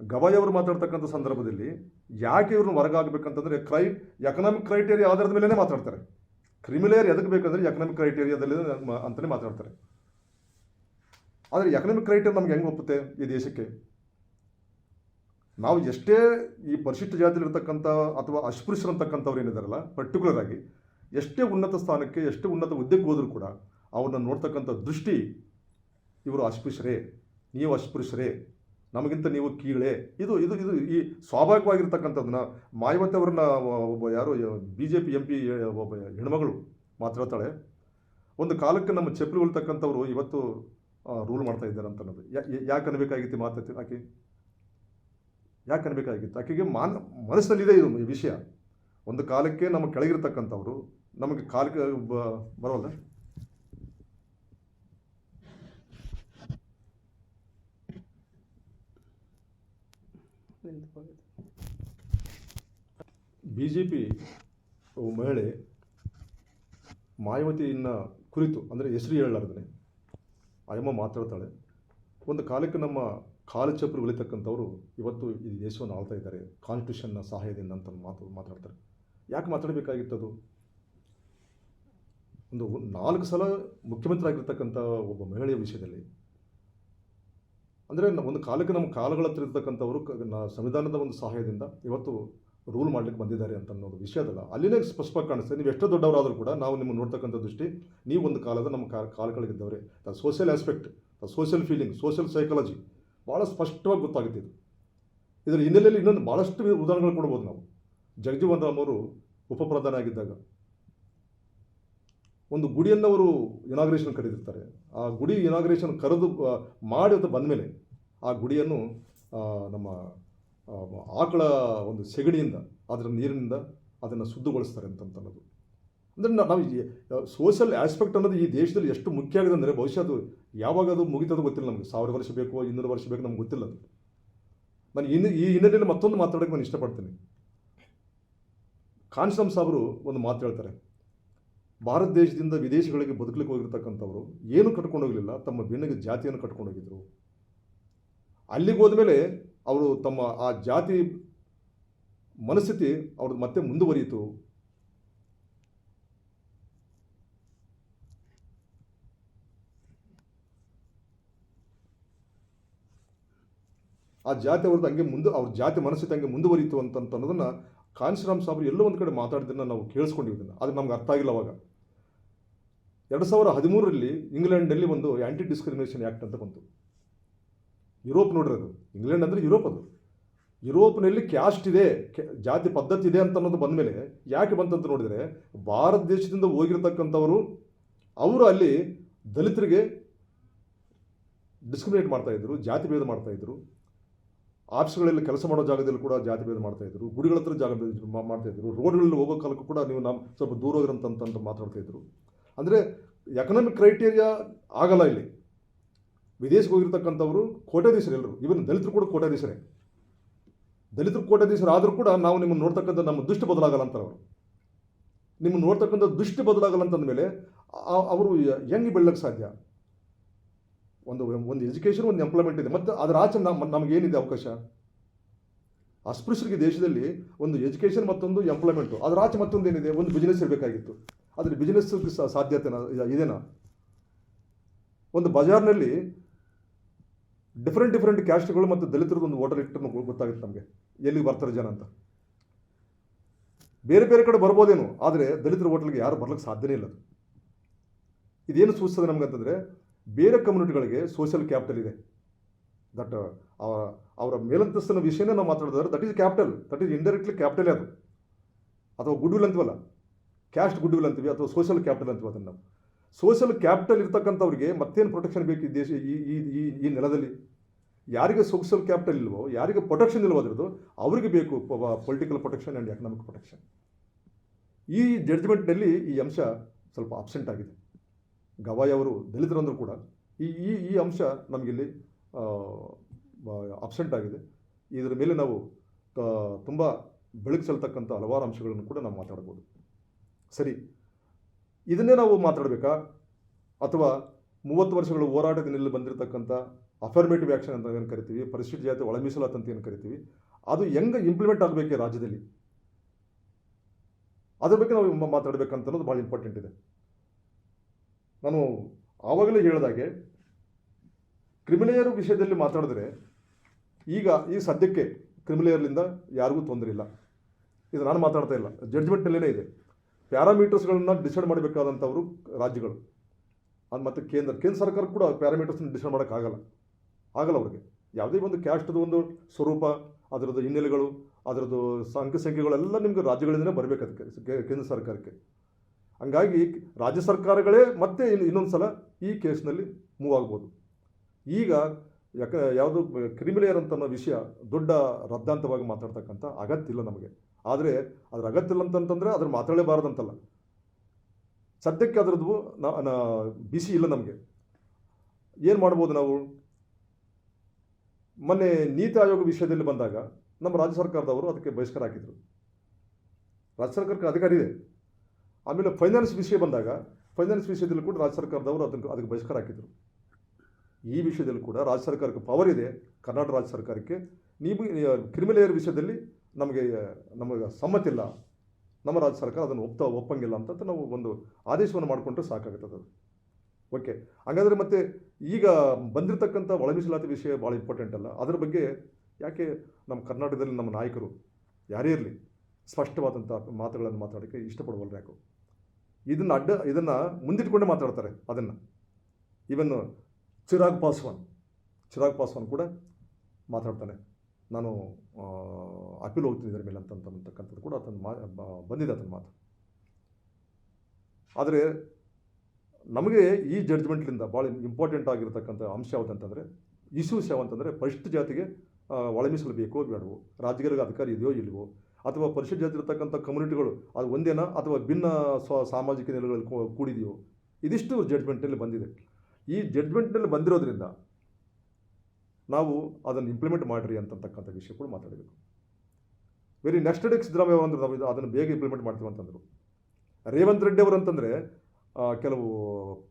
ಗವಾಯಿ ಅವರು ಮಾತಾಡ್ತಕ್ಕಂಥ ಸಂದರ್ಭದಲ್ಲಿ ಯಾಕೆ ಇವ್ರನ್ನ ಹೊರಗಾಗಬೇಕಂತಂದ್ರೆ ಕ್ರೈ ಎಕನಾಮಿಕ್ ಕ್ರೈಟೇರಿಯಾ ಆಧಾರದ ಮೇಲೇ ಮಾತಾಡ್ತಾರೆ. ಕ್ರಿಮಿಲೇರ್ ಎದಕ್ಕೆ ಬೇಕಂದ್ರೆ ಎಕನಾಮಿಕ್ ಕ್ರೈಟೇರಿಯಾದಲ್ಲಿ ಅಂತಲೇ ಮಾತಾಡ್ತಾರೆ. ಆದರೆ ಎಕನಾಮಿಕ್ ಕ್ರೈಟೇರಿಯಾ ನಮ್ಗೆ ಹೆಂಗೆ ಒಪ್ಪುತ್ತೆ ಈ ದೇಶಕ್ಕೆ? ನಾವು ಎಷ್ಟೇ ಈ ಪರಿಶಿಷ್ಟ ಜಾತಿಯಲ್ಲಿರ್ತಕ್ಕಂಥ ಅಥವಾ ಅಸ್ಪೃಶ್ಯರು ಅಂತಕ್ಕಂಥವ್ರು ಏನಿದಾರಲ್ಲ ಪರ್ಟಿಕ್ಯುಲರ್ ಆಗಿ ಎಷ್ಟೇ ಉನ್ನತ ಸ್ಥಾನಕ್ಕೆ, ಎಷ್ಟೇ ಉನ್ನತ ಹುದ್ದೆಗೆ ಹೋದರೂ ಕೂಡ ಅವ್ರನ್ನ ನೋಡ್ತಕ್ಕಂಥ ದೃಷ್ಟಿ ಇವರು ಅಸ್ಪೃಶ್ಯರೇ, ನೀವು ಅಸ್ಪೃಶ್ಯರೇ. ನಮಗಿಂತ ನೀವು ಕೀಳೆ. ಇದು ಇದು ಇದು ಈ ಸ್ವಾಭಾವಿಕವಾಗಿರ್ತಕ್ಕಂಥದ್ದನ್ನ ಮಾಯಾವತಿ ಅವ್ರನ್ನ ಒಬ್ಬ ಯಾರು B J P M P ಒಬ್ಬ ಹೆಣ್ಮಗಳು ಮಾತಾಡ್ತಾಳೆ ಒಂದು ಕಾಲಕ್ಕೆ ನಮ್ಮ ಚಪ್ಪಲಿಗೊಳ್ತಕ್ಕಂಥವ್ರು ಇವತ್ತು ರೂಲ್ ಮಾಡ್ತಾ ಇದ್ದಾರೆ ಅಂತ ಅನ್ನೋದು ಯಾಕೆ ಅನ್ಬೇಕಾಗಿತ್ತು ಮಾತಾಡ್ತಿ ಮಾತು ಆಕೆ? ಯಾಕೆ ಅನ್ಬೇಕಾಗಿತ್ತು? ಆಕೆಗೆ ಮಾನ ಮನಸ್ಸಿನಲ್ಲಿದೆ ಇದು ವಿಷಯ. ಒಂದು ಕಾಲಕ್ಕೆ ನಮ್ಮ ಕೆಳಗಿರ್ತಕ್ಕಂಥವ್ರು, ನಮಗೆ ಕಾಲಕ್ಕೆ, ಬ- ಬಿ ಜೆ ಪಿ ಮಹಿಳೆ ಮಾಯಾವತಿಯನ್ನ ಕುರಿತು, ಅಂದರೆ ಹೆಸರು ಹೇಳಲಾರ್ದೇ ಆಯಮ್ಮ ಮಾತಾಡ್ತಾಳೆ. ಒಂದು ಕಾಲಕ್ಕೆ ನಮ್ಮ ಕಾಲು ಚಪ್ಪರು ಉಳಿತಕ್ಕಂಥವ್ರು ಇವತ್ತು ಈ ದೇಶವನ್ನು ಆಳ್ತಾ ಇದ್ದಾರೆ ಕಾನ್ಸ್ಟಿಟ್ಯೂಷನ್ನ ಸಹಾಯದಿಂದ ಅಂತ ಮಾತು, ಮಾತಾಡ್ತಾರೆ. ಯಾಕೆ ಮಾತಾಡಬೇಕಾಗಿತ್ತದು ಒಂದು ನಾಲ್ಕು ಸಲ ಮುಖ್ಯಮಂತ್ರಿ ಆಗಿರ್ತಕ್ಕಂಥ ಒಬ್ಬ ಮಹಿಳೆಯ ವಿಷಯದಲ್ಲಿ ಅಂದರೆ ಒಂದು ಕಾಲಕ್ಕೆ ನಮ್ಮ ಕಾಲಗಳ ಹತ್ರ ಇರ್ತಕ್ಕಂಥವರು ಸಂವಿಧಾನದ ಒಂದು ಸಹಾಯದಿಂದ ಇವತ್ತು ರೂಲ್ ಮಾಡ್ಲಿಕ್ಕೆ ಬಂದಿದ್ದಾರೆ ಅಂತ ಅನ್ನೋದು ವಿಷಯದಲ್ಲ ಅಲ್ಲಿನೇ ಸ್ಪಷ್ಟವಾಗಿ ಕಾಣಿಸ್ತದೆ. ನೀವು ಎಷ್ಟೋ ದೊಡ್ಡವರಾದರೂ ಕೂಡ ನಾವು ನಿಮ್ಮನ್ನು ನೋಡ್ತಕ್ಕಂಥ ದೃಷ್ಟಿ, ನೀವು ಒಂದು ಕಾಲದ ನಮ್ಮ ಕಾಲಗಳಿದ್ದವರೇ the social aspect the social feeling social psychology ಭಾಳ ಸ್ಪಷ್ಟವಾಗಿ ಗೊತ್ತಾಗುತ್ತೆ ಇದು. ಇದರ ಹಿನ್ನೆಲೆಯಲ್ಲಿ ಇನ್ನೊಂದು ಭಾಳಷ್ಟು ಉದಾಹರಣೆಗಳು ಕೊಡ್ಬೋದು ನಾವು. ಜಗಜೀವನ್ ರಾಮ್ ಅವರು ಉಪಪ್ರಧಾನ ಆಗಿದ್ದಾಗ ಒಂದು ಗುಡಿಯನ್ನು ಅವರು ಇನಾಗ್ರೇಷನ್ ಕರೆದಿರ್ತಾರೆ. ಆ ಗುಡಿ ಇನಾಗ್ರೇಷನ್ ಕರೆದು ಮಾಡಿ ಅಂತ ಬಂದ ಮೇಲೆ ಆ ಗುಡಿಯನ್ನು ನಮ್ಮ ಆಕಳ ಒಂದು ಸೆಗಣಿಯಿಂದ, ಅದರ ನೀರಿನಿಂದ ಅದನ್ನು ಶುದ್ಧಗೊಳಿಸ್ತಾರೆ ಅಂತ ಅನ್ನೋದು ಅಂದರೆ ನಾವು ಸೋಷಿಯಲ್ ಆಸ್ಪೆಕ್ಟ್ ಅನ್ನೋದು ಈ ದೇಶದಲ್ಲಿ ಎಷ್ಟು ಮುಖ್ಯ ಆಗಿದೆ ಅಂದರೆ ಬಹುಶಃ ಅದು ಯಾವಾಗ ಅದು ಮುಗಿತದ ಗೊತ್ತಿಲ್ಲ ನಮಗೆ. ಸಾವಿರ ವರ್ಷ ಬೇಕೋ, ಇನ್ನೂರು ವರ್ಷ ಬೇಕು ನಮ್ಗೆ ಗೊತ್ತಿಲ್ಲ ಅದು. ನಾನು ಇನ್ನು, ಈ ಹಿನ್ನೆಲೆಯಲ್ಲಿ ಮತ್ತೊಂದು ಮಾತಾಡೋಕ್ಕೆ ನಾನು ಇಷ್ಟಪಡ್ತೀನಿ. ಕಾನ್ಸ್ಟಮ್ ಅವರು ಒಂದು ಮಾತು ಹೇಳ್ತಾರೆ. ಭಾರತ ದೇಶದಿಂದ ವಿದೇಶಗಳಿಗೆ ಬದುಕಲಿಕ್ಕೆ ಹೋಗಿರ್ತಕ್ಕಂಥವ್ರು ಏನು ಕಟ್ಕೊಂಡು ಹೋಗಲಿಲ್ಲ, ತಮ್ಮ ಬೆನ್ನಿಗೆ ಜಾತಿಯನ್ನು ಕಟ್ಕೊಂಡು ಹೋಗಿದ್ರು. ಅಲ್ಲಿಗೆ ಹೋದ್ಮೇಲೆ ಅವರು ತಮ್ಮ ಆ ಜಾತಿ ಮನಸ್ಥಿತಿ ಅವ್ರದ್ದು ಮತ್ತೆ ಮುಂದುವರಿಯಿತು. ಆ ಜಾತಿ ಅವ್ರದ್ದು ಹಂಗೆ ಮುಂದೆ, ಅವ್ರ ಜಾತಿ ಮನಸ್ಥಿತಿ ಹಂಗೆ ಮುಂದುವರಿಯಿತು ಅಂತ ಅಂತ ಅನ್ನೋದನ್ನ ಕಾಂಶಿರಾಮ್ ಸಾಬ್ರು ಎಲ್ಲೋ ಒಂದು ಕಡೆ ಮಾತಾಡಿದ್ದನ್ನು ನಾವು ಕೇಳಿಸ್ಕೊಂಡಿದ್ದನ್ನು ಅದು ನಮ್ಗೆ ಅರ್ಥ ಆಗಿಲ್ಲ ಅವಾಗ. ಎರಡು ಸಾವಿರ ಹದಿಮೂರರಲ್ಲಿ ಇಂಗ್ಲೆಂಡಲ್ಲಿ ಒಂದು ಆ್ಯಂಟಿ ಡಿಸ್ಕ್ರಿಮಿನೇಷನ್ ಆ್ಯಕ್ಟ್ ಅಂತ ಬಂತು. ಯುರೋಪ್ ನೋಡ್ರಿ ಅದು. ಇಂಗ್ಲೆಂಡ್ ಅಂದರೆ ಯುರೋಪ್ ಅದು. ಯುರೋಪ್ನಲ್ಲಿ ಕ್ಯಾಸ್ಟ್ ಇದೆ ಜಾತಿ ಪದ್ಧತಿ ಇದೆ ಅಂತ ಅನ್ನೋದು ಬಂದ ಮೇಲೆ ಯಾಕೆ ಬಂತಂತ ನೋಡಿದರೆ ಭಾರತ ದೇಶದಿಂದ ಹೋಗಿರ್ತಕ್ಕಂಥವರು ಅವರು ಅಲ್ಲಿ ದಲಿತರಿಗೆ ಡಿಸ್ಕ್ರಿಮಿನೇಟ್ ಮಾಡ್ತಾಯಿದ್ರು ಜಾತಿ ಭೇದ ಮಾಡ್ತಾಯಿದ್ರು ಆಫೀಸ್ಗಳಲ್ಲಿ ಕೆಲಸ ಮಾಡೋ ಜಾಗದಲ್ಲಿ ಕೂಡ ಜಾತಿ ಭೇದ ಮಾಡ್ತಾಯಿದ್ರು ಗುಡಿಗಳ ಹತ್ರ ಜಾಗ ಮಾಡ್ತಾಯಿದ್ರು ರೋಡ್ಗಳಲ್ಲಿ ಹೋಗೋ ಕಾಲಕ್ಕೂ ಕೂಡ ನೀವು ನಮ್ಮ ಸ್ವಲ್ಪ ದೂರ ಹೋಗಿರಂತಂತ ಅಂತ ಮಾತಾಡ್ತಾ ಇದ್ರು. ಅಂದರೆ ಎಕನಾಮಿಕ್ ಕ್ರೈಟೀರಿಯಾ ಆಗಲ್ಲ ಇಲ್ಲಿ. ವಿದೇಶಕ್ಕೆ ಹೋಗಿರ್ತಕ್ಕಂಥವ್ರು ಕೋಟ್ಯಾಧೀಶರು ಎಲ್ಲರೂ ಇವನ್ ದಲಿತರು ಕೂಡ ಕೋಟ್ಯಾಧೀಶರೇ. ದಲಿತರು ಕೋಟ್ಯಾಧೀಶರು ಆದರೂ ಕೂಡ ನಾವು ನಿಮ್ಮನ್ನು ನೋಡ್ತಕ್ಕಂಥ ನಮ್ಮ ದುಷ್ಟು ಬದಲಾಗಲ್ಲ ಅಂತಾರೆ ಅವರು. ನಿಮ್ಮನ್ನು ನೋಡ್ತಕ್ಕಂಥ ದುಷ್ಟು ಬದಲಾಗಲ್ಲ ಅಂತಂದಮೇಲೆ ಅವರು ಹೆಂಗೆ ಬೆಳ್ಳಕ್ಕೆ ಸಾಧ್ಯ. ಒಂದು ಒಂದು ಎಜುಕೇಷನ್, ಒಂದು ಎಂಪ್ಲಾಯ್ಮೆಂಟ್ ಇದೆ. ಮತ್ತು ಅದರ ಆಚೆ ನಮ್ಮ ನಮಗೇನಿದೆ ಅವಕಾಶ? ಅಸ್ಪೃಶ್ಯರಿಗೆ ದೇಶದಲ್ಲಿ ಒಂದು ಎಜುಕೇಷನ್ ಮತ್ತೊಂದು ಎಂಪ್ಲಾಯ್ಮೆಂಟು. ಅದರ ಆಚೆ ಮತ್ತೊಂದು ಏನಿದೆ ಒಂದು ಬಿಸ್ನೆಸ್ ಇರಬೇಕಾಗಿತ್ತು. ಆದರೆ ಬಿಸ್ನೆಸ್ ಸಾಧ್ಯತೆ ಇದ- ಇದೇನಾ? ಒಂದು ಬಜಾರ್ನಲ್ಲಿ ಡಿಫ್ರೆಂಟ್ ಡಿಫ್ರೆಂಟ್ ಕ್ಯಾಸ್ಟ್ಗಳು ಮತ್ತು ದಲಿತರದ್ದು ಒಂದು ವೋಟರ್ ನಮಗೆ ಗೊತ್ತಾಗುತ್ತೆ ನಮಗೆ. ಎಲ್ಲಿಗೆ ಬರ್ತಾರೆ ಜನ ಅಂತ. ಬೇರೆ ಬೇರೆ ಕಡೆ ಬರ್ಬೋದೇನು, ಆದರೆ ದಲಿತರ ಹೋಟ್ಲಿಗೆ ಯಾರು ಬರ್ಲಿಕ್ಕೆ ಸಾಧ್ಯನೇ ಇಲ್ಲ. ಇದೇನು ಸೂಚಿಸ್ತದೆ ನಮ್ಗೆ ಅಂತಂದರೆ, ಬೇರೆ ಕಮ್ಯುನಿಟಿಗಳಿಗೆ ಸೋಷಿಯಲ್ ಕ್ಯಾಪಿಟಲ್ ಇದೆ. ದಟ್ ಅವರ ಮೇಲಂತಸ್ತಿನ ವಿಷಯನೇ ನಾವು ಮಾತಾಡಿದ್ರೆ that is capital that is indirectly ಕ್ಯಾಪಿಟಲೇ ಅದು. ಅಥವಾ ಗುಡ್ ವಿಲ್ ಅಂತೀವಲ್ಲ. ಕ್ಯಾಸ್ಟ್ ಗುಡ್ ವಿಲ್ ಅಂತೀವಿ ಅಥವಾ ಸೋಷಿಯಲ್ ಕ್ಯಾಪಿಟಲ್ ಅಂತೀವಿ ಅದನ್ನು ನಾವು. ಸೋಷಿಯಲ್ ಕ್ಯಾಪಿಟಲ್ ಇರ್ತಕ್ಕಂಥವ್ರಿಗೆ ಮತ್ತೇನು ಪ್ರೊಟೆಕ್ಷನ್ ಬೇಕು ಈ ದೇಶ, ಈ ಈ ಈ ನೆಲದಲ್ಲಿ? ಯಾರಿಗೆ ಸೋಷಿಯಲ್ ಕ್ಯಾಪಿಟಲ್ ಇಲ್ವೋ, ಯಾರಿಗೆ ಪ್ರೊಟೆಕ್ಷನ್ ಇಲ್ವೋ ಅದರದ್ದು, ಅವರಿಗೆ ಬೇಕು political protection and economic protection ಈ ಜಡ್ಜ್ಮೆಂಟ್ನಲ್ಲಿ ಈ ಅಂಶ ಸ್ವಲ್ಪ ಅಬ್ಸೆಂಟ್ ಆಗಿದೆ. ಗವಾಯಿ ಅವರು ದಲಿತರಂದರೂ ಕೂಡ ಈ ಈ ಈ ಅಂಶ ನಮಗಿಲ್ಲಿ ಅಬ್ಸೆಂಟ್ ಆಗಿದೆ. ಇದರ ಮೇಲೆ ನಾವು ತುಂಬ ಬೆಳಕು ಚೆಲ್ತಕ್ಕಂಥ ಹಲವಾರು ಅಂಶಗಳನ್ನು ಕೂಡ ನಾವು ಮಾತಾಡ್ಬೋದು. ಸರಿ. ಇದನ್ನೇ ನಾವು ಮಾತಾಡಬೇಕಾ? ಅಥವಾ ಮೂವತ್ತು ವರ್ಷಗಳ ಹೋರಾಟದಿಂದ ಬಂದಿರತಕ್ಕಂಥ ಅಫರ್ಮೇಟಿವ್ ಆ್ಯಕ್ಷನ್ ಅಂತ ಏನು ಕರಿತೀವಿ? ಪರಿಶಿಷ್ಟ ಜಾತಿ ಒಳ ಅಂತ ಏನು ಕರಿತೀವಿ? ಅದು ಹೆಂಗೆ ಇಂಪ್ಲಿಮೆಂಟ್ ಆಗಬೇಕು ರಾಜ್ಯದಲ್ಲಿ? ಅದ್ರ ಬಗ್ಗೆ ನಾವು ಮಾತಾಡ್ಬೇಕಂತ ಅನ್ನೋದು ಭಾಳ ಇಂಪಾರ್ಟೆಂಟ್ ಇದೆ. ನಾನು ಆವಾಗಲೇ ಹೇಳಿದಾಗೆ, ಕ್ರಿಮಿನಯರ್ ವಿಷಯದಲ್ಲಿ ಮಾತಾಡಿದ್ರೆ ಈಗ ಈ ಸದ್ಯಕ್ಕೆ ಕ್ರಿಮಿನಯರ್ಲಿಂದ ಯಾರಿಗೂ ತೊಂದರೆ ಇಲ್ಲ. ಇದು ನಾನು ಮಾತಾಡ್ತಾ ಇಲ್ಲ. ಜಡ್ಜ್ಮೆಂಟ್ನಲ್ಲೇ ಇದೆ. ಪ್ಯಾರಾಮೀಟರ್ಸ್ಗಳನ್ನ ಡಿಸೈಡ್ ಮಾಡಬೇಕಾದಂಥವರು ರಾಜ್ಯಗಳು. ಅದು ಮತ್ತು ಕೇಂದ್ರ ಕೇಂದ್ರ ಸರ್ಕಾರ ಕೂಡ ಪ್ಯಾರಾಮೀಟರ್ಸ್ನ ಡಿಸೈಡ್ ಮಾಡೋಕ್ಕಾಗಲ್ಲ. ಆಗಲ್ಲ ಅವ್ರಿಗೆ. ಯಾವುದೇ ಒಂದು ಕ್ಯಾಸ್ಟ್ದು ಒಂದು ಸ್ವರೂಪ, ಅದರದ್ದು ಹಿನ್ನೆಲೆಗಳು, ಅದರದ್ದು ಅಂಕ ಸಂಖ್ಯೆಗಳೆಲ್ಲ ನಿಮ್ಗೆ ರಾಜ್ಯಗಳಿಂದಲೇ ಬರಬೇಕು ಅದಕ್ಕೆ ಕೇಂದ್ರ ಸರ್ಕಾರಕ್ಕೆ. ಹಂಗಾಗಿ ರಾಜ್ಯ ಸರ್ಕಾರಗಳೇ ಮತ್ತೆ ಇನ್ನು ಇನ್ನೊಂದು ಸಲ ಈ ಕೇಸ್ನಲ್ಲಿ ಮೂವ್ ಆಗ್ಬೋದು. ಈಗ ಯಾಕೆ, ಯಾವುದು ಕ್ರಿಮಿಲೇಯರ್ ಅಂತ ವಿಷಯ ದೊಡ್ಡ ರದ್ದಾಂತವಾಗಿ ಮಾತಾಡ್ತಕ್ಕಂಥ ಅಗತ್ಯ ಇಲ್ಲ ನಮಗೆ. ಆದರೆ ಅದ್ರ ಅಗತ್ಯ ಇಲ್ಲ ಅಂತಂತಂದರೆ ಅದ್ರ ಮಾತಾಡಲೇಬಾರ್ದಂತಲ್ಲ ಸದ್ಯಕ್ಕೆ ಅದರದ್ದು ಬಿಸಿ ಇಲ್ಲ ನಮಗೆ. ಏನು ಮಾಡ್ಬೋದು ನಾವು? ಮೊನ್ನೆ ನೀತಿ ಆಯೋಗ ವಿಷಯದಲ್ಲಿ ಬಂದಾಗ ನಮ್ಮ ರಾಜ್ಯ ಸರ್ಕಾರದವರು ಅದಕ್ಕೆ ಬಹಿಷ್ಕಾರ ಹಾಕಿದರು. ರಾಜ್ಯ ಸರ್ಕಾರಕ್ಕೆ ಅಧಿಕಾರ ಇದೆ. ಆಮೇಲೆ ಫೈನಾನ್ಸ್ ವಿಷಯ ಬಂದಾಗ ಫೈನಾನ್ಸ್ ವಿಷಯದಲ್ಲಿ ಕೂಡ ರಾಜ್ಯ ಸರ್ಕಾರದವರು ಅದನ್ನು, ಅದಕ್ಕೆ ಬಹಿಷ್ಕಾರ ಹಾಕಿದರು. ಈ ವಿಷಯದಲ್ಲಿ ಕೂಡ ರಾಜ್ಯ ಸರ್ಕಾರಕ್ಕೆ ಪವರ್ ಇದೆ. ಕರ್ನಾಟಕ ರಾಜ್ಯ ಸರ್ಕಾರಕ್ಕೆ. ನೀವು ಕ್ರಿಮಿಲೇಯರ್ ವಿಷಯದಲ್ಲಿ ನಮಗೆ ನಮಗೆ ಸಮ್ಮತಿಲ್ಲ. ನಮ್ಮ ರಾಜ್ಯ ಸರ್ಕಾರ ಅದನ್ನು ಒಪ್ತಾ, ಒಪ್ಪಂಗಿಲ್ಲ ಅಂತ ನಾವು ಒಂದು ಆದೇಶವನ್ನು ಮಾಡಿಕೊಂಡ್ರೆ ಸಾಕಾಗುತ್ತದೆ ಅದು. ಓಕೆ. ಹಾಗಾದರೆ ಮತ್ತೆ ಈಗ ಬಂದಿರತಕ್ಕಂಥ ಒಳ ಮೀಸಲಾತಿ ವಿಷಯ ಭಾಳ ಇಂಪಾರ್ಟೆಂಟ್ ಅಲ್ಲ. ಅದರ ಬಗ್ಗೆ ಯಾಕೆ ನಮ್ಮ ಕರ್ನಾಟಕದಲ್ಲಿ ನಮ್ಮ ನಾಯಕರು ಯಾರೇ ಇರಲಿ ಸ್ಪಷ್ಟವಾದಂಥ ಮಾತುಗಳನ್ನು ಮಾತಾಡೋಕ್ಕೆ ಇಷ್ಟಪಡುವಲ್ಲ ಯಾಕೋ? ಇದನ್ನು ಅಡ್ಡ, ಇದನ್ನು ಮುಂದಿಟ್ಕೊಂಡೇ ಮಾತಾಡ್ತಾರೆ ಅದನ್ನು. ಇವನ್ ಚಿರಾಗ್ ಪಾಸ್ವಾನ್ ಚಿರಾಗ್ ಪಾಸ್ವಾನ್ ಕೂಡ ಮಾತಾಡ್ತಾನೆ. ನಾನು ಅಪೀಲ್ ಹೋಗ್ತೀನಿ ಇದರ ಮೇಲೆ ಅಂತ ಅಂತಕ್ಕಂಥದ್ದು ಕೂಡ ಆತನ ಮಾ ಬಂದಿದೆ ಆತನ ಮಾತು. ಆದರೆ ನಮಗೆ ಈ ಜಡ್ಜ್ಮೆಂಟ್ಲಿಂದ ಭಾಳ ಇಂಪಾರ್ಟೆಂಟ್ ಆಗಿರತಕ್ಕಂಥ ಅಂಶ ಯಾವುದಂತಂದರೆ ಇಶ್ಯೂಸ್ ಯಾವಂತಂದರೆ ಪರಿಶಿಷ್ಟ ಜಾತಿಗೆ ಒಳಮೀಸಲು ಒಳ ಬೇಕೋ ಬೇಡವೋ ರಾಜಕೀಯ ಅಧಿಕಾರಿ ಇದೆಯೋ ಇಲ್ವೋ, ಅಥವಾ ಪರಿಶಿಷ್ಟ ಜಾತಿ ಇರತಕ್ಕಂಥ ಕಮ್ಯುನಿಟಿಗಳು ಅದು ಒಂದೇನಾ ಅಥವಾ ಭಿನ್ನ ಸ್ವ, ಸಾಮಾಜಿಕ ನೆಲೆಗಳಲ್ಲಿ ಕೂಡಿದೆಯೋ, ಇದಿಷ್ಟು ಜಡ್ಜ್ಮೆಂಟ್ನಲ್ಲಿ ಬಂದಿದೆ. ಈ ಜಡ್ಜ್ಮೆಂಟ್ನಲ್ಲಿ ಬಂದಿರೋದ್ರಿಂದ ನಾವು ಅದನ್ನು ಇಂಪ್ಲಿಮೆಂಟ್ ಮಾಡಿರಿ ಅಂತಕ್ಕಂಥ ವಿಷಯ ಕೂಡ ಮಾತಾಡಬೇಕು ವೆರಿ ನೆಕ್ಸ್ಟ್ ಡೇ ಸಿದ್ದರಾಮಯ್ಯ ಅವರು ಅಂದ್ರೆ ನಾವು ಅದನ್ನು ಬೇಗ ಇಂಪ್ಲಿಮೆಂಟ್ ಮಾಡ್ತೀವಿ ಅಂತಂದರು. ರೇವಂತ್ ರೆಡ್ಡಿ ಅವರು ಅಂತಂದರೆ ಕೆಲವು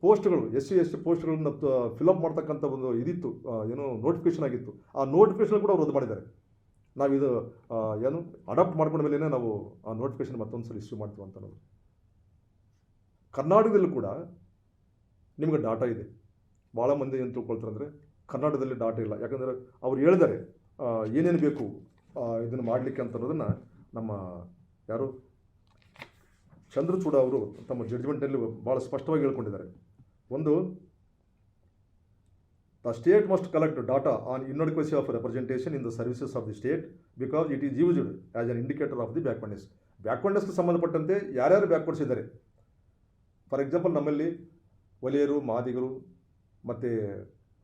ಪೋಸ್ಟ್ಗಳು ಎಸ್ ಸಿ ಎಸ್ ಟಿ ಪೋಸ್ಟ್ಗಳನ್ನ ಫಿಲಪ್ ಮಾಡ್ತಕ್ಕಂಥ ಒಂದು ಇದಿತ್ತು ಏನು ನೋಟಿಫಿಕೇಶನ್ ಆಗಿತ್ತು. ಆ ನೋಟಿಫಿಕೇಶನ್ ಕೂಡ ಅವ್ರು ರದ್ದು ಮಾಡಿದ್ದಾರೆ. ನಾವು ಇದು ಏನು ಅಡಾಪ್ಟ್ ಮಾಡ್ಕೊಂಡ ಮೇಲೆ ನಾವು ಆ ನೋಟಿಫಿಕೇಶನ್ ಮತ್ತೊಂದು ಸಲ ಇಶ್ಯೂ ಮಾಡ್ತೀವಿ ಅಂತ ನಾವು ಕರ್ನಾಟಕದಲ್ಲೂ ಕೂಡ ನಿಮಗೆ ಡಾಟಾ ಇದೆ. ಭಾಳ ಮಂದಿ ಏನು ತಿಳ್ಕೊಳ್ತಾರೆ ಅಂದರೆ ಕರ್ನಾಟಕದಲ್ಲಿ ಡಾಟಾ ಇಲ್ಲ. ಯಾಕಂದರೆ ಅವ್ರು ಹೇಳಿದ್ದಾರೆ ಏನೇನು ಬೇಕು ಇದನ್ನು ಮಾಡಲಿಕ್ಕೆ ಅಂತ ಅನ್ನೋದನ್ನು ನಮ್ಮ ಯಾರು? ಚಂದ್ರಚೂಡ ಅವರು ತಮ್ಮ ಜಡ್ಜ್ಮೆಂಟಲ್ಲಿ ಭಾಳ ಸ್ಪಷ್ಟವಾಗಿ ಹೇಳ್ಕೊಂಡಿದ್ದಾರೆ. ಒಂದು the state must collect data on inadequacy of representation in the services of the state because it is used as an indicator of the backwardness ಬ್ಯಾಕ್ವರ್ಡ್ನೆಸ್ಗೆ ಸಂಬಂಧಪಟ್ಟಂತೆ ಯಾರ್ಯಾರು ಬ್ಯಾಕ್ವರ್ಡ್ಸ್ ಇದ್ದಾರೆ ಫಾರ್ ಎಕ್ಸಾಂಪಲ್ ನಮ್ಮಲ್ಲಿ ಒಲೆಯರು, ಮಾದಿಗರು, ಮತ್ತು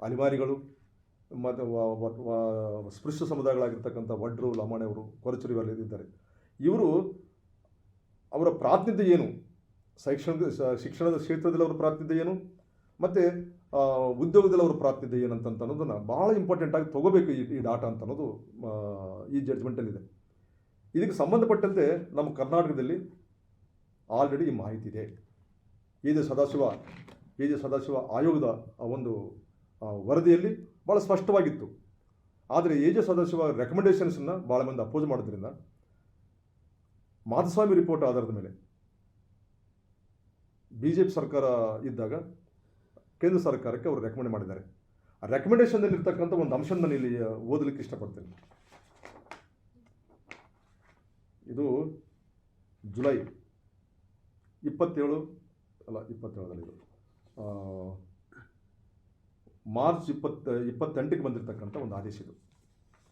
ಅಲಿಮಾರಿಗಳು ಮತ್ತು ಸ್ಪೃಶ್ಯ ಸಮುದಾಯಗಳಾಗಿರ್ತಕ್ಕಂಥ ವಡ್ರು ಲಮಾಣೆಯವರು ಕೊರಚರು ಇದ್ದಾರೆ ಇವರು ಅವರ ಪ್ರಾತಿನಿಧ್ಯ ಏನು? ಶೈಕ್ಷಣಿಕ ಶಿಕ್ಷಣದ ಕ್ಷೇತ್ರದಲ್ಲಿ ಅವರ ಪ್ರಾತಿನಿಧ್ಯ ಏನು? ಮತ್ತು ಉದ್ಯೋಗದಲ್ಲಿ ಅವರ ಪ್ರಾತಿನಿಧ್ಯ ಏನಂತ ಅನ್ನೋದನ್ನು ಭಾಳ ಇಂಪಾರ್ಟೆಂಟ್ ಆಗಿ ತೊಗೋಬೇಕು ಈ ಈ ಡಾಟಾ ಅಂತ ಅನ್ನೋದು ಈ ಜಡ್ಜ್ಮೆಂಟಲ್ಲಿದೆ ಇದಕ್ಕೆ ಸಂಬಂಧಪಟ್ಟಂತೆ ನಮ್ಮ ಕರ್ನಾಟಕದಲ್ಲಿ ಆಲ್ರೆಡಿ ಈ ಮಾಹಿತಿ ಇದೆ. A J Sadashiva, A Sadashiva ಆಯೋಗದ ಒಂದು ವರದಿಯಲ್ಲಿ ಭಾಳ ಸ್ಪಷ್ಟವಾಗಿತ್ತು. ಆದರೆ ಎ ಜೆ ಸದಾಶಿವ ರೆಕಮೆಂಡೇಷನ್ಸನ್ನು ಭಾಳ ಮಂದಿ ಅಪೋಸ್ ಮಾಡೋದ್ರಿಂದ ಮಾಧುಸ್ವಾಮಿ ರಿಪೋರ್ಟ್ ಆಧಾರದ ಮೇಲೆ ಬಿ ಜೆ ಪಿ ಸರ್ಕಾರ ಇದ್ದಾಗ ಕೇಂದ್ರ ಸರ್ಕಾರಕ್ಕೆ ಅವರು ರೆಕಮೆಂಡ್ ಮಾಡಿದ್ದಾರೆ. ಆ ರೆಕಮೆಂಡೇಷನ್ನಲ್ಲಿರ್ತಕ್ಕಂಥ ಒಂದು ಅಂಶ ನಾನು ಇಲ್ಲಿ ಓದಲಿಕ್ಕೆ ಇಷ್ಟಪಡ್ತೇನೆ. ಇದು ಜುಲೈ ಇಪ್ಪತ್ತೇಳು ಅಲ್ಲ ಇಪ್ಪತ್ತೇಳರಲ್ಲಿ ಇದು. ಮಾರ್ಚ್ ಇಪ್ಪತ್ತ, ಇಪ್ಪತ್ತೆಂಟಕ್ಕೆ ಬಂದಿರತಕ್ಕಂಥ ಒಂದು ಆದೇಶ ಇದು.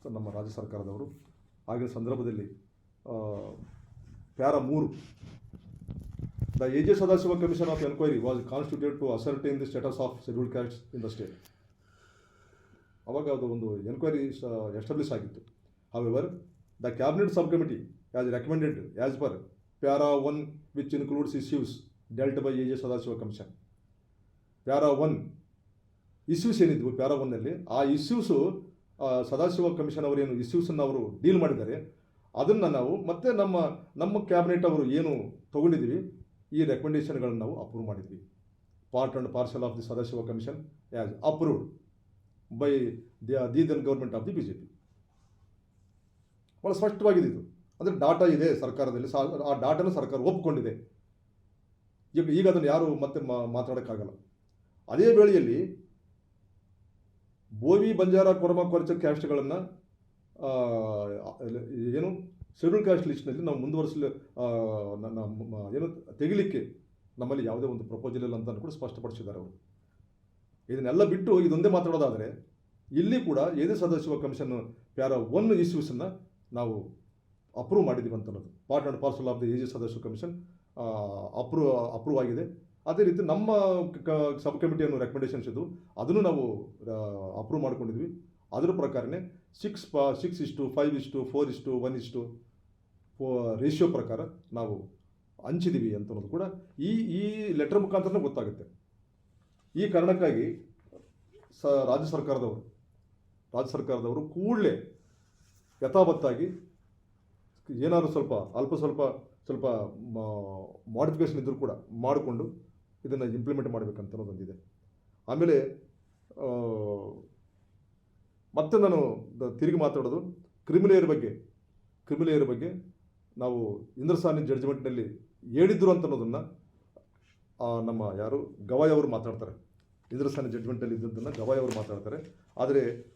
ಸೊ ನಮ್ಮ ರಾಜ್ಯ ಸರ್ಕಾರದವರು ಆಗಿನ ಸಂದರ್ಭದಲ್ಲಿ ಪ್ಯಾರ ಮೂರು, the A J Sadashiva commission of enquiry was constitute to ascertain the status of schedule caste in the state ಅವಾಗ ಅದು ಒಂದು ಎನ್ಕ್ವೈರಿ ಎಸ್ಟಾಬ್ಲಿಷ್ ಆಗಿತ್ತು. However the cabinet sub committee as recommended as per para one which includes issues dealt by A J Sadashiva commission. Para one issues ಏನಿದ್ವು para ಒನ್ನಲ್ಲಿ ಆ issues Sadashiva commission ಅವರು ಅವರೇನು ಇಶ್ಯೂಸನ್ನು ಅವರು deal ಮಾಡಿದ್ದಾರೆ. ಅದನ್ನು ನಾವು ಮತ್ತೆ ನಮ್ಮ ನಮ್ಮ ಕ್ಯಾಬಿನೆಟ್ ಅವರು ಏನು ತಗೊಂಡಿದ್ದೀವಿ, ಈ ರೆಕಮೆಂಡೇಷನ್ಗಳನ್ನು ನಾವು ಅಪ್ರೂವ್ ಮಾಡಿದ್ವಿ. Part and parcel of the Sadashiva commission as approved by the then government of the B J P ಭಾಳ ಸ್ಪಷ್ಟವಾಗಿದೆ ಇದು. ಅಂದರೆ ಡಾಟಾ ಇದೆ ಸರ್ಕಾರದಲ್ಲಿ ಆ ಡಾಟಾನ ಸರ್ಕಾರ ಒಪ್ಪಿಕೊಂಡಿದೆ ಈಗ ಈಗ ಅದನ್ನು ಯಾರು ಮತ್ತೆ ಮಾತಾಡೋಕ್ಕಾಗಲ್ಲ. ಅದೇ ವೇಳೆಯಲ್ಲಿ ಬೋವಿ ಬಂಜಾರ ಕೊರಮ ಕೊರಚ ಕ್ಯಾಸ್ಟ್ಗಳನ್ನು ಏನು, ಶೆಡ್ಯೂಲ್ ಕ್ಯಾಸ್ಟ್ ಲಿಸ್ಟ್ನಲ್ಲಿ ನಾವು ಮುಂದುವರಿಸಲು ಏನು, ತೆಗಿಲಿಕ್ಕೆ ನಮ್ಮಲ್ಲಿ ಯಾವುದೇ ಒಂದು ಪ್ರಪೋಸಲ್ ಇಲ್ಲ ಅಂತ ಕೂಡ ಸ್ಪಷ್ಟಪಡಿಸಿದ್ದಾರೆ ಅವರು. ಇದನ್ನೆಲ್ಲ ಬಿಟ್ಟು ಇದೊಂದೇ ಮಾತಾಡೋದಾದರೆ, ಇಲ್ಲಿ ಕೂಡ ಏದೇ ಸದಸ್ಯ ಕಮಿಷನ್, ಪ್ಯಾರ ಒನ್ ಇಶ್ಯೂಸನ್ನು ನಾವು ಅಪ್ರೂವ್ ಮಾಡಿದ್ದೀವಿ ಅಂತ ಅನ್ನೋದು part and parcel of the A G ಸದಸ್ಯ ಕಮಿಷನ್ ಅಪ್ರೂವ್ ಅಪ್ರೂವ್ ಆಗಿದೆ. ಅದೇ ರೀತಿ ನಮ್ಮ ಸಬ್ ಕಮಿಟಿಯನ್ನು ರೆಕಮೆಂಡೇಷನ್ಸ್ ಇದು ಅದನ್ನು ನಾವು ಅಪ್ರೂವ್ ಮಾಡ್ಕೊಂಡಿದ್ವಿ. ಅದರ ಪ್ರಕಾರನೇ ಸಿಕ್ಸ್ ಪ ಸಿಕ್ಸ್ ಇಷ್ಟು ಫೈವ್ ಇಷ್ಟು ಫೋರ್ ಇಷ್ಟು ಒನ್ ಇಷ್ಟು ರೇಷಿಯೋ ಪ್ರಕಾರ ನಾವು ಹಂಚಿದ್ದೀವಿ ಅಂತ ಅನ್ನೋದು ಕೂಡ ಈ ಈ ಲೆಟರ್ ಮುಖಾಂತರನೇ ಗೊತ್ತಾಗುತ್ತೆ. ಈ ಕಾರಣಕ್ಕಾಗಿ ಸ, ರಾಜ್ಯ ಸರ್ಕಾರದವರು ರಾಜ್ಯ ಸರ್ಕಾರದವರು ಕೂಡಲೇ ಯಥಾವತ್ತಾಗಿ ಏನಾದರೂ ಸ್ವಲ್ಪ, ಅಲ್ಪ ಸ್ವಲ್ಪ ಸ್ವಲ್ಪ ಮಾಡಿಫಿಕೇಷನ್ ಇದ್ದರೂ ಕೂಡ ಮಾಡಿಕೊಂಡು ಇದನ್ನು ಇಂಪ್ಲಿಮೆಂಟ್ ಮಾಡಬೇಕಂತ ಅನ್ನೋದೊಂದಿದೆ ಆಮೇಲೆ ಮತ್ತೆ ನಾನು ತಿರುಗಿ ಮಾತಾಡೋದು, ಕ್ರಿಮಿಲೇಯರ್ ಬಗ್ಗೆ. ಕ್ರಿಮಿಲೇಯರ್ ಬಗ್ಗೆ ನಾವು ಇಂದ್ರಸಾನಿ ಜಡ್ಜ್ಮೆಂಟ್ನಲ್ಲಿ ಹೇಳಿದ್ರು ಅಂತ ಅನ್ನೋದನ್ನು ನಮ್ಮ ಯಾರು, ಗವಾಯ್ ಅವರು ಮಾತಾಡ್ತಾರೆ. ಇಂದ್ರಸಾನಿ ಜಡ್ಜ್ಮೆಂಟಲ್ಲಿ ಇದ್ದದ್ದನ್ನು ಗವಾಯ್ ಅವರು ಮಾತಾಡ್ತಾರೆ. ಆದರೆ,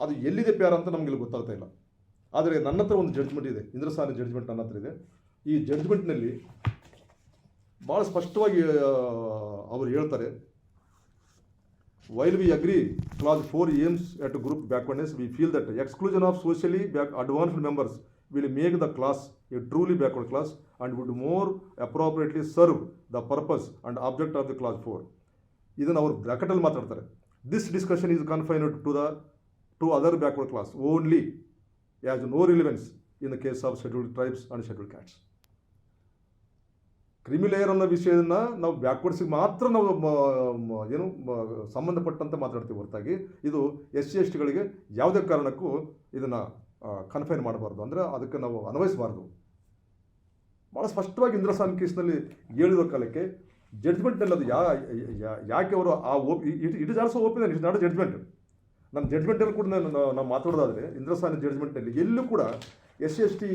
ಅದು ಎಲ್ಲಿದೆ ಪ್ಯಾರ ಅಂತ ನಮಗೆ ಗೊತ್ತಾಗ್ತಾ ಇಲ್ಲ. ಆದರೆ ನನ್ನ ಹತ್ರ ಒಂದು ಜಡ್ಜ್ಮೆಂಟ್ ಇದೆ. ಇಂದ್ರಸಾನಿ ಜಡ್ಜ್ಮೆಂಟ್ ನನ್ನ ಇದೆ. ಈ ಜಡ್ಜ್ಮೆಂಟ್ನಲ್ಲಿ ಭಾಳ ಸ್ಪಷ್ಟವಾಗಿ ಅವರು ಹೇಳ್ತಾರೆ while we agree class four aims at group backwardness we feel that exclusion of socially back advanced members will make the class a truly backward class and would more appropriately serve the purpose and object of the class four ಇದನ್ನು ಅವರು ಬ್ರ್ಯಾಕೆಟಲ್ಲಿ ಮಾತಾಡ್ತಾರೆ. This discussion is confined to the to other backward class only as no relevance in the case of scheduled tribes and scheduled castes creamy layer ಅನ್ನೋ ವಿಷಯನ ನಾವು ಬ್ಯಾಕ್ವರ್ಡ್ಸಿಗೆ ಮಾತ್ರ ನಾವು ಏನು ಸಂಬಂಧಪಟ್ಟಂತೆ ಮಾತಾಡ್ತೀವಿ ಹೊರತಾಗಿ. ಇದು ಎಸ್ ಸಿ ಎಸ್ ಟಿಗಳಿಗೆ ಯಾವುದೇ ಕಾರಣಕ್ಕೂ ಇದನ್ನು ಕನ್ಫೈನ್ ಮಾಡಬಾರ್ದು. ಅಂದರೆ ಅದಕ್ಕೆ ನಾವು ಅನ್ವಯಿಸಬಾರ್ದು. ಭಾಳ ಸ್ಪಷ್ಟವಾಗಿ ಇಂದ್ರಸಾನ್ ಕೇಸ್ನಲ್ಲಿ ಹೇಳಿರೋ ಕಾಲಕ್ಕೆ ಜಡ್ಜ್ಮೆಂಟ್ನಲ್ಲಿ ಅದು ಯಾ ಯಾಕೆ ಅವರು ಆ ಓಪ್ it it is also open it's not judgement ನನ್ನ ಜಡ್ಜ್ಮೆಂಟಲ್ಲಿ ಕೂಡ ನಾನು ನಾವು ಮಾತಾಡೋದಾದರೆ ಇಂದ್ರಸಾನಿ ಜಡ್ಜ್ಮೆಂಟಲ್ಲಿ ಎಲ್ಲೂ ಕೂಡ ಎಸ್ ಸಿ ಎಸ್ ಟಿ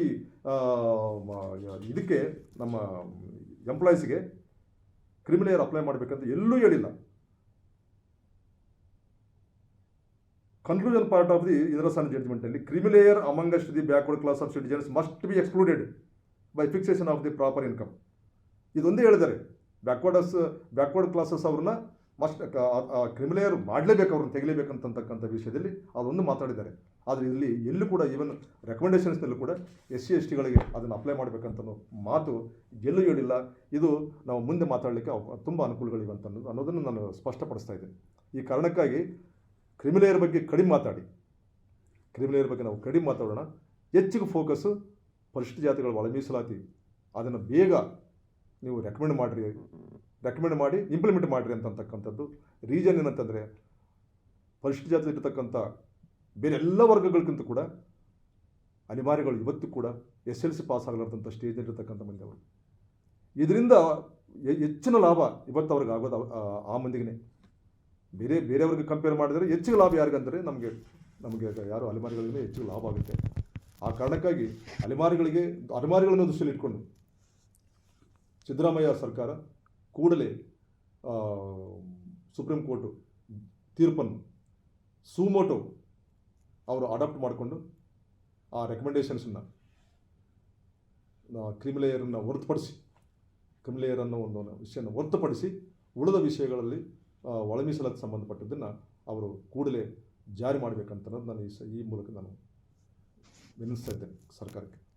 ಇದಕ್ಕೆ ನಮ್ಮ ಎಂಪ್ಲಾಯೀಸ್ಗೆ ಕ್ರಿಮಿಲೇಯರ್ ಅಪ್ಲೈ ಮಾಡಬೇಕಂತ ಎಲ್ಲೂ ಹೇಳಿಲ್ಲ. Conclusion part of the Indra Sawhney ಜಡ್ಜ್ಮೆಂಟಲ್ಲಿ creamy layer amongst the backward class of citizens must be excluded by fixation of the proper income ಇದೊಂದೇ ಹೇಳಿದ್ದಾರೆ. ಬ್ಯಾಕ್ವರ್ಡಸ್ ಬ್ಯಾಕ್ವರ್ಡ್ ಕ್ಲಾಸಸ್ ಅವ್ರನ್ನ must creamy layer ಮಾಡಲೇಬೇಕು ಅವ್ರನ್ನ ತೆಗಿಲೇಬೇಕಂತಕ್ಕಂಥ ವಿಷಯದಲ್ಲಿ ಅದೊಂದು ಮಾತಾಡಿದ್ದಾರೆ. ಆದರೆ ಇಲ್ಲಿ ಎಲ್ಲೂ ಕೂಡ ಈವನ್ ರೆಕಮೆಂಡೇಷನ್ಸ್ನಲ್ಲೂ ಕೂಡ ಎಸ್ ಸಿ ಎಸ್ ಟಿಗಳಿಗೆ ಅದನ್ನು ಅಪ್ಲೈ ಮಾಡಬೇಕಂತ ಮಾತು ಎಲ್ಲೂ ಹೇಳಿಲ್ಲ. ಇದು ನಾವು ಮುಂದೆ ಮಾತಾಡಲಿಕ್ಕೆ ತುಂಬ ಅನುಕೂಲಗಳಿವೆ ಅಂತ ಅನ್ನೋದು ಅನ್ನೋದನ್ನು ನಾನು ಸ್ಪಷ್ಟಪಡಿಸ್ತಾ ಇದ್ದೇನೆ. ಈ ಕಾರಣಕ್ಕಾಗಿ ಕ್ರಿಮಿಲೇಯರ್ ಬಗ್ಗೆ ಕಡಿಮೆ ಮಾತಾಡಿ. ಕ್ರಿಮಿಲೇಯರ್ ಬಗ್ಗೆ ನಾವು ಕಡಿಮೆ ಮಾತಾಡೋಣ. ಹೆಚ್ಚಿಗೆ ಫೋಕಸ್ಸು ಪರಿಶಿಷ್ಟ ಜಾತಿಗಳ ಒಳ ಮೀಸಲಾತಿ. ಅದನ್ನು ಬೇಗ ನೀವು ರೆಕಮೆಂಡ್ ಮಾಡಿರಿ. ರೆಕಮೆಂಡ್ ಮಾಡಿ ಇಂಪ್ಲಿಮೆಂಟ್ ಮಾಡಿರಿ ಅಂತಕ್ಕಂಥದ್ದು ರೀಸನ್ ಏನಂತಂದರೆ ಪರಿಶಿಷ್ಟ ಜಾತಿ ಬೇರೆ ಎಲ್ಲ ವರ್ಗಗಳಿಗಿಂತ ಕೂಡ ಅನಿವಾರ್ಯಗಳು ಇವತ್ತು ಕೂಡ ಎಸ್ ಎಲ್ ಸಿ ಪಾಸ್ ಆಗಲಾರ್ದಂಥ ಸ್ಟೇಜ್ನಲ್ಲಿರ್ತಕ್ಕಂಥ ಮಂದಿ ಅವರು ಇದರಿಂದ ಹೆಚ್ಚಿನ ಲಾಭ ಇವತ್ತು ಅವ್ರಿಗೆ ಆಗೋದು, ಆ- ಆ ಮಂದಿಗೆ ಬೇರೆ, ಬೇರೆಯವ್ರಿಗೆ ಕಂಪೇರ್ ಮಾಡಿದರೆ ಹೆಚ್ಚಿಗೆ ಲಾಭ ಯಾರಿಗಂದರೆ ನಮಗೆ ನಮಗೆ ಯಾರು ಅಲೆಮಾರಿಗಳಿಗೆ ಹೆಚ್ಚು ಲಾಭ ಆಗುತ್ತೆ. ಆ ಕಾರಣಕ್ಕಾಗಿ ಅಲೆಮಾರಿಗಳಿಗೆ ಅಲೆಮಾರಿಗಳನ್ನು ದೃಷ್ಟಿಯಲ್ಲಿ ಇಟ್ಕೊಂಡು ಸಿದ್ದರಾಮಯ್ಯ ಸರ್ಕಾರ ಕೂಡಲೇ ಸುಪ್ರೀಂ ಕೋರ್ಟು ತೀರ್ಪನ್ನು, ಸುಮೋಟೋ ಅವರು ಅಡಾಪ್ಟ್ ಮಾಡಿಕೊಂಡು ಆ ರೆಕಮೆಂಡೇಷನ್ಸನ್ನು ಕ್ರಿಮಿಲೇಯರನ್ನು ಹೊರತುಪಡಿಸಿ ಕ್ರಿಮಿಲೇಯರ್ ಅನ್ನೋ ಒಂದು ವಿಷಯನ ಹೊರತುಪಡಿಸಿ ಉಳಿದ ವಿಷಯಗಳಲ್ಲಿ ಒಳಮೀಸಲಕ್ಕೆ ಸಂಬಂಧಪಟ್ಟದ್ದನ್ನು ಅವರು ಕೂಡಲೇ ಜಾರಿ ಮಾಡಬೇಕಂತ ನಾನು ಈ ಮೂಲಕ ನಾನು ವಿನಿಸ್ತಾ ಇದ್ದೇನೆ ಸರ್ಕಾರಕ್ಕೆ.